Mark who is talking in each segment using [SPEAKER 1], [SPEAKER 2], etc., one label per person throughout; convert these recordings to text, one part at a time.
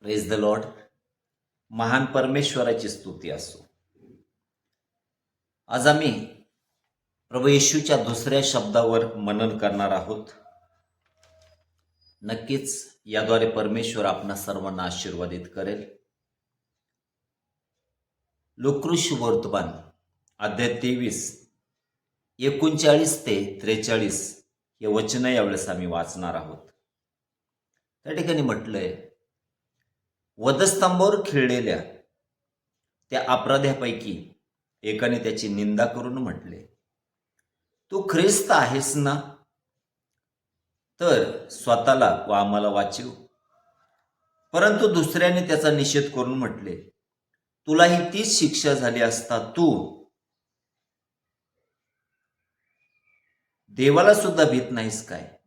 [SPEAKER 1] Praise the Lord महान परमेश्वराची स्तुती असो. आज आम्ही प्रभू येशूच्या दुसऱ्या शब्दावर मनन करणार आहोत. नक्कीच याद्वारे परमेश्वर आपणा सर्वांना आशीर्वादित करेल. लोकृष वर्तमान अध्याय तेवीस एकोणचाळीस ते त्रेचाळीस हे वचन यावेळेस आम्ही वाचणार आहोत. त्या ठिकाणी म्हटलंय वधस्तंभावर खिळलेल्या त्या अपराध्यापैकी एकाने त्याची निंदा करून म्हटले तू ख्रिस्त आहेस ना? तर स्वतःला व आम्हाला वाचव. परंतु दुसऱ्याने त्याचा निषेध करून म्हटले तुलाही तीच शिक्षा झाली असता तू देवाला सुद्धा भीत नाहीस काय?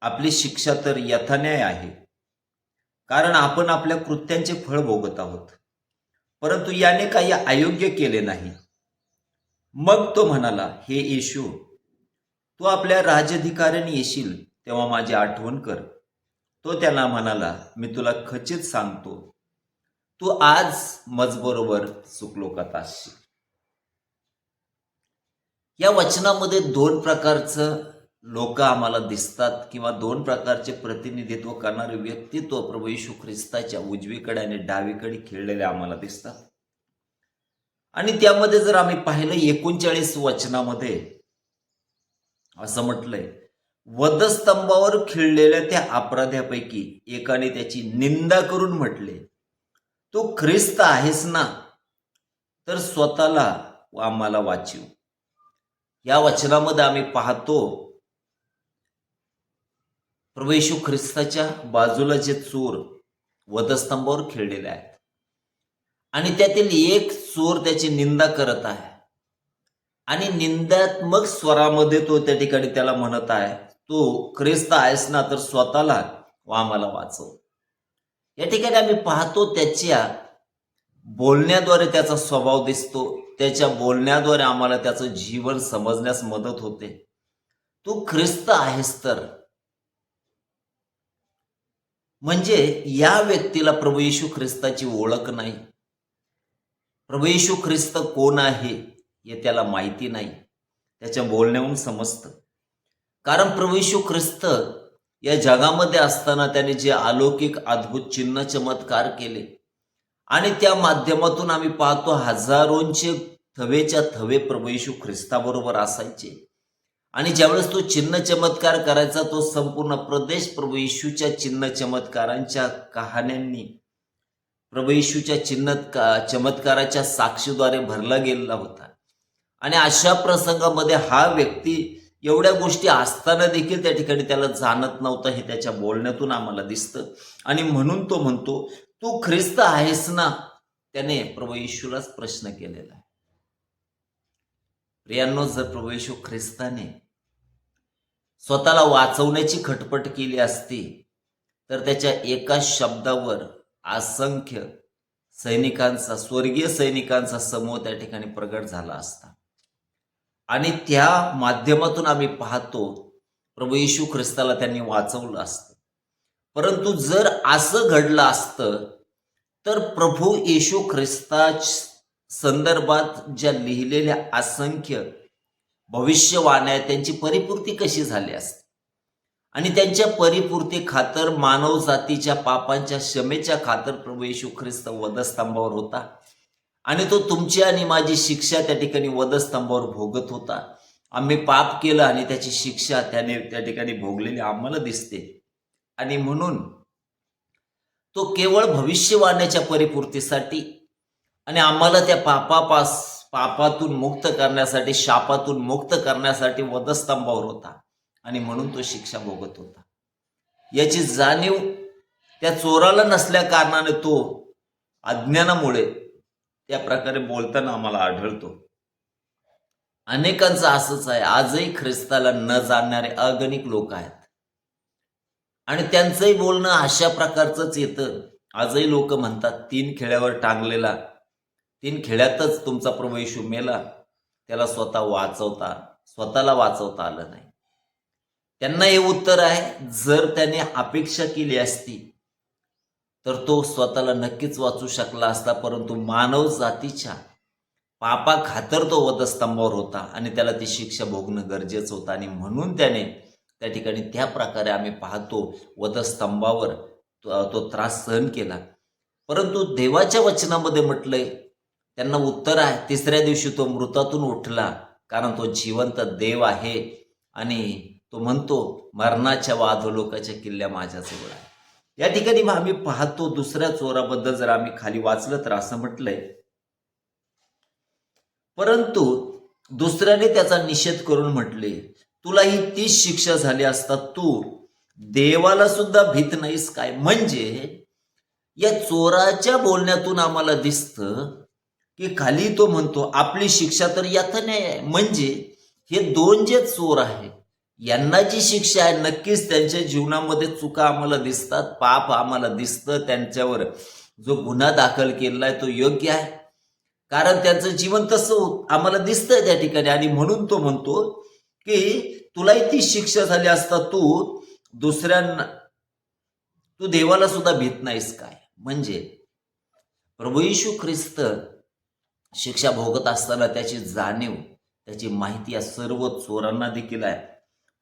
[SPEAKER 1] आपली शिक्षा तर यथान्याय आहे. कारण आपण आपल्या कृत्यांचे फळ भोगत आहोत. परंतु याने काही अयोग्य केले नाही. मग तो म्हणाला हे येशू तू आपल्या राजधिकाऱ्याने येशील तेव्हा माझी आठवण कर. तो त्याला म्हणाला मी तुला खचित सांगतो तू आज मजबरोबर सुखलोकात असशील या वचनामध्ये दोन प्रकारचं लोक आम्हाला दिसतात किंवा दोन प्रकारचे प्रतिनिधित्व करणारे व्यक्तित्व प्रभू येशू ख्रिस्ताच्या उजवीकडे आणि डावीकडे खेळलेले आम्हाला दिसतात. आणि त्यामध्ये जर आम्ही पाहिलं एकोणचाळीस वचनामध्ये असं म्हटलंय वधस्तंभावर खिळलेल्या त्या अपराध्यापैकी एकाने त्याची निंदा करून म्हटले तू ख्रिस्त आहेस ना? तर स्वतःला आम्हाला वाचीव. या वचनामध्ये आम्ही पाहतो प्रभू येशू ख्रिस्ताच्या बाजूला जे चोर वधस्तंभावर खेळलेले आहेत. आणि त्यातील एक चोर त्याची निंदा करत आहे. आणि निंदात्मक स्वरामध्ये तो त्या ठिकाणी त्याला म्हणत आहे तो ख्रिस्त आहेस ना तर स्वतःला व आम्हाला वाचव. या ठिकाणी आम्ही पाहतो त्याच्या बोलण्याद्वारे त्याचा स्वभाव दिसतो. त्याच्या बोलण्याद्वारे आम्हाला त्याचं जीवन समजण्यास मदत होते. तू ख्रिस्त आहेस तर म्हणजे या व्यक्तीला प्रभू येशू ख्रिस्ताची ओळख नाही. प्रभू येशू ख्रिस्त कोण आहे हे त्याला माहिती नाही. त्याच्या बोलण्याहून समजतं. कारण प्रभू येशू ख्रिस्त या जगामध्ये असताना त्याने जे अलौकिक अद्भुत चिन्ह चमत्कार केले. आणि त्या माध्यमातून आम्ही पाहतो हजारोंचे थवेच्या थवे प्रभू येशू ख्रिस्ताबरोबर असायचे. आणि ज्यावेळेस तो चिन्ह चमत्कार करायचा तो संपूर्ण प्रदेश प्रभू येशूच्या चिन्ह चमत्कारांच्या कहाण्यांनी प्रभू येशूच्या चिन्ह चमत्काराच्या साक्षीद्वारे भरला गेलेला होता. आणि अशा प्रसंगामध्ये हा व्यक्ती एवढ्या गोष्टी असताना देखील त्या ठिकाणी त्याला जाणत नव्हतं हे त्याच्या बोलण्यातून आम्हाला दिसतं. आणि म्हणून तो म्हणतो तू ख्रिस्त आहेस ना? त्याने प्रभू येशूलाच प्रश्न केलेला आहे. प्रियांनो जर प्रभू येशू ख्रिस्ताने स्वतःला वाचवण्याची खटपट केली असती तर त्याच्या एका शब्दावर असंख्य सैनिकांचा स्वर्गीय सैनिकांचा समूह त्या ठिकाणी प्रगट झाला असता. आणि त्या माध्यमातून आम्ही पाहतो प्रभू येशू ख्रिस्ताला त्यांनी वाचवलं असतं. परंतु जर असं घडलं असतं तर प्रभू येशू ख्रिस्ता संदर्भात ज्या लिहिलेल्या असंख्य भविष्यवाण्या त्यांची परिपूर्ती कशी झाली असते? आणि त्यांच्या परिपूर्ती खातर मानव जातीच्या पापांच्या क्षमेच्या खातर प्रभू येशू ख्रिस्त वधस्तंभावर होता. आणि तो तुमची आणि माझी शिक्षा त्या ठिकाणी वधस्तंभावर भोगत होता. आम्ही पाप केलं आणि त्याची शिक्षा त्याने त्या ठिकाणी भोगलेली आम्हाला दिसते. आणि म्हणून तो केवळ भविष्यवाण्याच्या परिपूर्तीसाठी आणि आम्हाला त्या पापापास पापातून मुक्त करण्यासाठी शापातून मुक्त करण्यासाठी वधस्तंभावर होता. आणि म्हणून तो शिक्षा भोगत होता. याची जाणीव त्या चोराला नसल्या कारणाने तो अज्ञानामुळे त्या प्रकारे बोलताना आम्हाला आढळतो. अनेकांचं असंच आहे. आजही ख्रिस्ताला न जाणणारे अगणिक लोक आहेत. आणि त्यांचंही बोलणं अशा प्रकारचंच येतं. आजही लोक म्हणतात तीन खेड्यावर टांगलेला तीन खेड्यातच तुमचा प्रभू येशू मेला त्याला स्वतः वाचवता स्वतःला वाचवता आलं नाही. त्यांना हे उत्तर आहे जर त्याने अपेक्षा केली असती तर तो स्वतःला नक्कीच वाचू शकला असता परंतु मानव जातीच्या पापा खातर तो वधस्तंभावर होता आणि त्याला ती शिक्षा भोगणं गरजेचं होतं. आणि म्हणून त्याने त्या ठिकाणी त्या प्रकारे आम्ही पाहतो वधस्तंभावर तो तो त्रास सहन केला. परंतु देवाच्या वचनामध्ये म्हटलंय त्यांना उत्तर आहे. तिसऱ्या दिवशी तो मृतातून उठला. कारण तो जिवंत देव आहे. आणि तो म्हणतो मरणाच्या वादलोकाच्या किल्ल्या माझ्याजवळ आहे. या ठिकाणी मग आम्ही पाहतो दुसऱ्या चोराबद्दल जर आम्ही खाली वाचलं तर असं म्हटलंय. परंतु दुसऱ्याने त्याचा निषेध करून म्हटले तुला ही तीच शिक्षा झाली असता तू देवाला सुद्धा भीत नाहीस काय? म्हणजे या चोराच्या बोलण्यातून आम्हाला दिसतं की खाली तो म्हणतो आपली शिक्षा तर यातने आहे. म्हणजे हे दोन जे चोर आहे यांना जी शिक्षा आहे नक्कीच त्यांच्या जीवनामध्ये चुका आम्हाला दिसतात पाप आम्हाला दिसतं त्यांच्यावर. जो गुन्हा दाखल केलेला आहे तो योग्य आहे. कारण त्यांचं जीवन तसं आम्हाला दिसतंय त्या ठिकाणी. आणि म्हणून तो म्हणतो की तुलाही ती शिक्षा झाली असता तू दुसऱ्यांना तू देवाला सुद्धा भीत नाहीस काय? म्हणजे प्रभू येशू ख्रिस्त शिक्षा भोगत असताना त्याची जाणीव त्याची माहिती या सर्व चोरांना देखील आहे.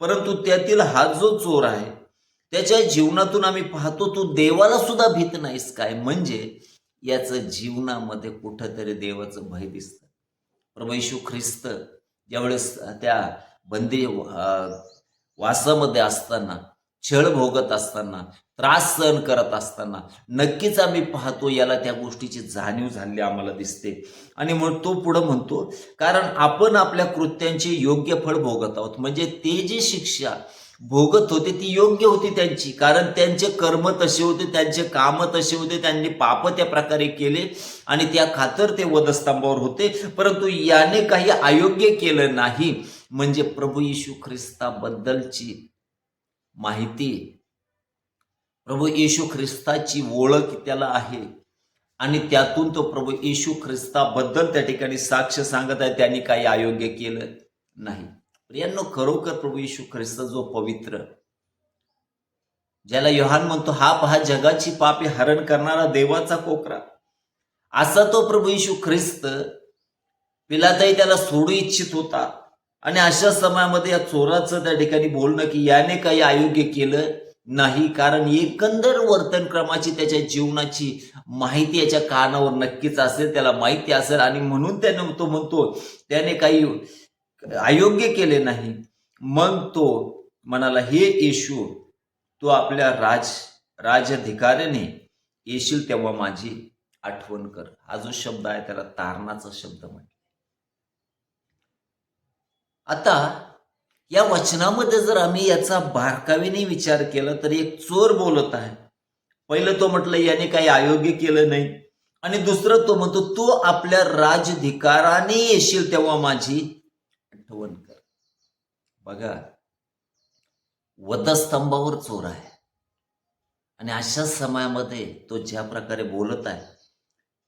[SPEAKER 1] परंतु त्यातील हा जो चोर आहे त्याच्या जीवनातून आम्ही पाहतो तू देवाला सुद्धा भीत नाहीस काय? म्हणजे याचं जीवनामध्ये कुठंतरी देवाचं भय दिसतं. प्रभू येशू ख्रिस्त ज्यावेळेस त्या बंदी वासामध्ये असताना छळ भोगत असताना त्रास सहन करत असताना नक्कीच आम्ही पाहतो याला त्या गोष्टीची जाणीव झालेली आम्हाला दिसते. आणि मग तो पुढं म्हणतो कारण आपण आपल्या कृत्यांचे योग्य फळ भोगत आहोत. म्हणजे ते जी शिक्षा भोगत होते ती योग्य होती त्यांची. कारण त्यांचे कर्म तसे होते त्यांचे काम तसे होते त्यांनी पाप त्या प्रकारे केले आणि त्या खातर ते वधस्तंभावर होते. परंतु याने काही अयोग्य केलं नाही. म्हणजे प्रभू येशू ख्रिस्ताबद्दलची माहिती प्रभू येशू ख्रिस्ताची ओळख त्याला आहे. आणि त्यातून तो प्रभू येशू ख्रिस्ताबद्दल त्या ठिकाणी साक्ष सांगत आहे. त्यांनी काही अयोग्य केलं नाही. प्रियांनो खरोखर प्रभू येशू ख्रिस्त जो पवित्र ज्याला योहान म्हणतो हा पहा जगाची पापे हरण करणारा देवाचा कोकरा. असा तो प्रभू येशू ख्रिस्त पिलाताही त्याला सोडू इच्छित होता. आणि अशा समयामध्ये या चोराचं त्या ठिकाणी बोलणं की याने काही अयोग्य केलं नाही कारण एकंदर वर्तनक्रमाची त्याच्या जीवनाची माहिती याच्या कानावर नक्कीच असेल त्याला माहिती असेल. आणि म्हणून त्याने तो म्हणतो त्याने काही अयोग्य केले नाही. मग तो म्हणाला हे येशू तो आपल्या राज राजधिकाऱ्याने येशील तेव्हा माझी आठवण कर. हा जो शब्द आहे त्याला तारणाचा शब्द म्हटला. आता या वचनामध्ये जर आम्ही याचा बारकावीने विचार केला तर एक चोर बोलत आहे. पहिलं तो म्हटलं याने काही अयोग्य केलं नाही. आणि दुसरं तो म्हणतो तू आपल्या राजधिकाराने येशील तेव्हा माझी आठवण कर. बघा वधस्तंभावर चोर आहे. आणि अशा समयामध्ये तो ज्या प्रकारे बोलत आहे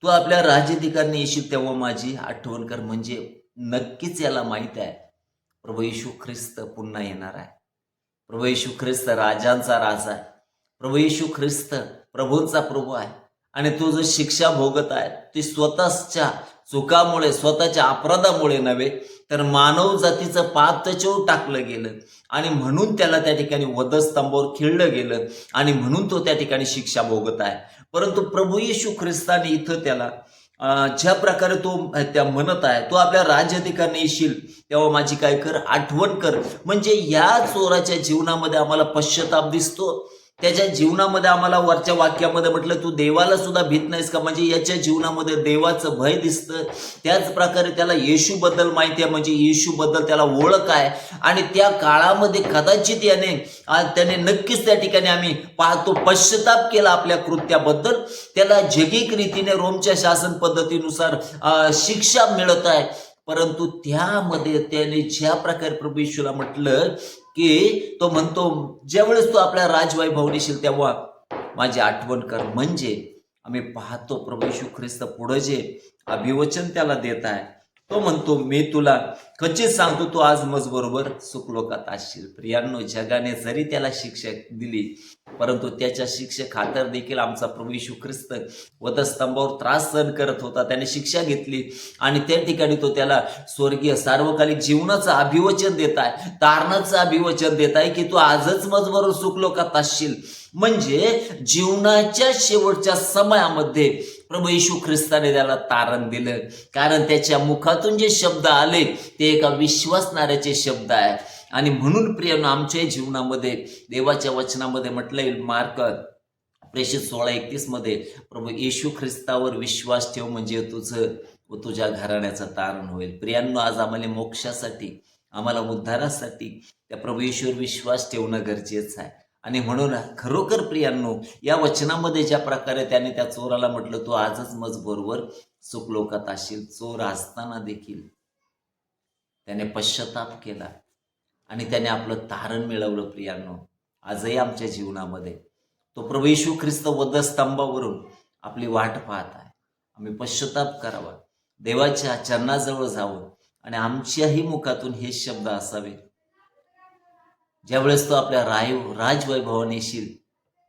[SPEAKER 1] तू आपल्या राजधिकाराने येशील तेव्हा माझी आठवण कर. म्हणजे नक्कीच याला माहीत आहे प्रभू येशू ख्रिस्त पुन्हा येणार आहे. प्रभू येशू ख्रिस्त राजांचा राजा आहे. प्रभू येशू ख्रिस्त प्रभूंचा प्रभू आहे. आणि तो जो शिक्षा भोगत आहे ती स्वतःच्या चुकामुळे स्वतःच्या अपराधामुळे नव्हे तर मानव जातीचं पाप त्याच्यावर टाकलं गेलं. आणि म्हणून त्याला त्या ठिकाणी वधस्तंभावर खिळलं गेलं. आणि म्हणून तो त्या ठिकाणी शिक्षा भोगत आहे. परंतु प्रभू येशू ख्रिस्ताने इथं त्याला ज्या प्रकारे तो त्या म्हणत आहे तो आपल्या राज्याधिकाराने येशील तेव्हा माझी काय कर आठवण कर. म्हणजे या चोराच्या जीवनामध्ये आम्हाला पश्चाताप दिसतो. त्याच्या जीवनामध्ये आम्हाला वरच्या वाक्यामध्ये म्हटलं तू देवाला सुद्धा भीत नाहीस का? म्हणजे याच्या जीवनामध्ये देवाचं भय दिसतं. त्याच प्रकारे त्याला येशूबद्दल माहिती आहे. म्हणजे येशूबद्दल त्याला ओळख आहे. आणि त्या काळामध्ये कदाचित याने त्याने नक्कीच त्या ठिकाणी आम्ही पाहतो पश्चाताप केला आपल्या कृत्याबद्दल. त्याला जगिक रीतीने रोमच्या शासन पद्धतीनुसार शिक्षा मिळत आहे. परंतु त्यामध्ये त्याने ज्या प्रकारे प्रभू येशूला म्हटलं की तो म्हणतो ज्यावेळेस तू आपल्या राजवैभव येशील तेव्हा माझी आठवण कर. म्हणजे आम्ही पाहतो प्रभू येशू ख्रिस्त पुढे जे अभिवचन त्याला देत आहे तो म्हणतो मी तुला कचित सांगतो तू आज मज बरोबर सुखलोकात असशील प्रियांनो जगाने जरी त्याला शिक्षा दिली परंतु त्याच्या शिक्षे खातर देखील आमचा प्रभू येशू ख्रिस्त वधस्तंभावर त्रास सहन करत होता. त्याने शिक्षा घेतली आणि त्या ठिकाणी तो त्याला स्वर्गीय सार्वकालिक जीवनाचं अभिवचन देत आहे. तारणाचं अभिवचन देत आहे की तू आजच मजबरोबर सुखलोकात असशील म्हणजे जीवनाच्या शेवटच्या समयामध्ये प्रभू येशू ख्रिस्ताने त्याला तारण दिलं. कारण त्याच्या मुखातून जे शब्द आले ते एका विश्वासणाऱ्याचे शब्द आहे. आणि म्हणून प्रियानो आमच्या जीवनामध्ये देवाच्या वचनामध्ये म्हटलंय मार्क प्रेषित सोळा एकतीसमध्ये प्रभू येशू ख्रिस्तावर विश्वास ठेव म्हणजे तुझं व तुझ्या घराण्याचं तारण होईल. प्रियांनो आज आम्हाला मोक्षासाठी आम्हाला उद्धारासाठी त्या प्रभू येशूवर विश्वास ठेवणं गरजेचं आहे. आणि म्हणून खरोखर प्रियांनो या वचनामध्ये ज्या प्रकारे त्याने त्या चोराला म्हटलं तो आजच मज बरोबर सुखलोकात असेल चोर असताना देखील त्याने पश्चाताप केला आणि त्याने आपलं तारण मिळवलं प्रियांनो आजही आमच्या जीवनामध्ये. तो प्रभू येशू ख्रिस्त वधस्तंभावरून आपली वाट पाहत आहे. आम्ही पश्चाताप करावा. देवाच्या चरणाजवळ जावं आणि आमच्याही मुखातून हे शब्द असावे ज्यावेळेस तो आपल्या राय राजवैभवाने येशील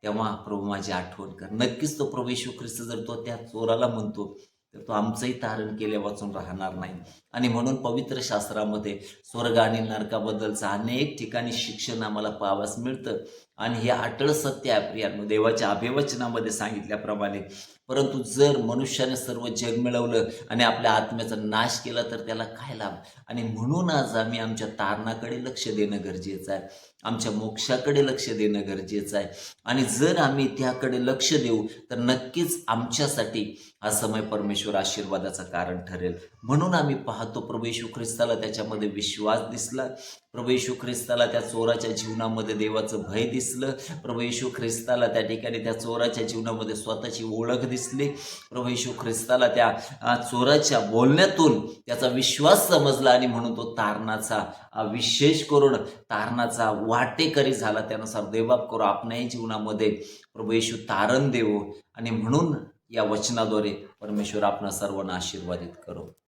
[SPEAKER 1] तेव्हा प्रभू माझी आठवण कर. नक्कीच तो प्रभू येशू ख्रिस्त जर तो त्या चोराला म्हणतो तर तो आमचंही तारण केल्या वाचून राहणार नाही. आणि म्हणून पवित्र शास्त्रामध्ये स्वर्ग आणि नरकाबद्दलचं अनेक ठिकाणी शिक्षण आम्हाला पाहावयास मिळतं. आणि हे अटळ सत्य आहे प्रियांनो देवाच्या अभिवचनामध्ये सांगितल्याप्रमाणे परंतु जर मनुष्याने सर्व जग मिळवलं आणि आपल्या आत्म्याचा नाश केला तर त्याला काय लाभ? आणि म्हणून आज आम्ही आमच्या तारणाकडे लक्ष देणं गरजेचं आहे. आमच्या मोक्षाकडे लक्ष देणं गरजेचं आहे. आणि जर आम्ही त्याकडे लक्ष देऊ तर नक्कीच आमच्यासाठी हा समय परमेश्वर आशीर्वादाचं कारण ठरेल. म्हणून आम्ही पाहतो प्रभू येशू ख्रिस्ताला त्याच्यामध्ये विश्वास दिसला. प्रभू येशू ख्रिस्ताला त्या चोराच्या जीवनामध्ये देवाचं भय दिसलं. प्रभू येशू ख्रिस्ताला त्या ठिकाणी त्या चोराच्या जीवनामध्ये स्वतःची ओळख दिसली. प्रभू येशू ख्रिस्ताला त्या चोराच्या बोलण्यातून त्याचा विश्वास समजला आणि म्हणून तो तारणाचा विशेष करून तारणाचा वाटेकरी झाला त्यानुसार देवबाप करू आपल्याही जीवनामध्ये प्रभू येशू तारण देवो. आणि म्हणून या वचनाद्वारे परमेश्वर आपणा सर्वांना आशीर्वादित करो.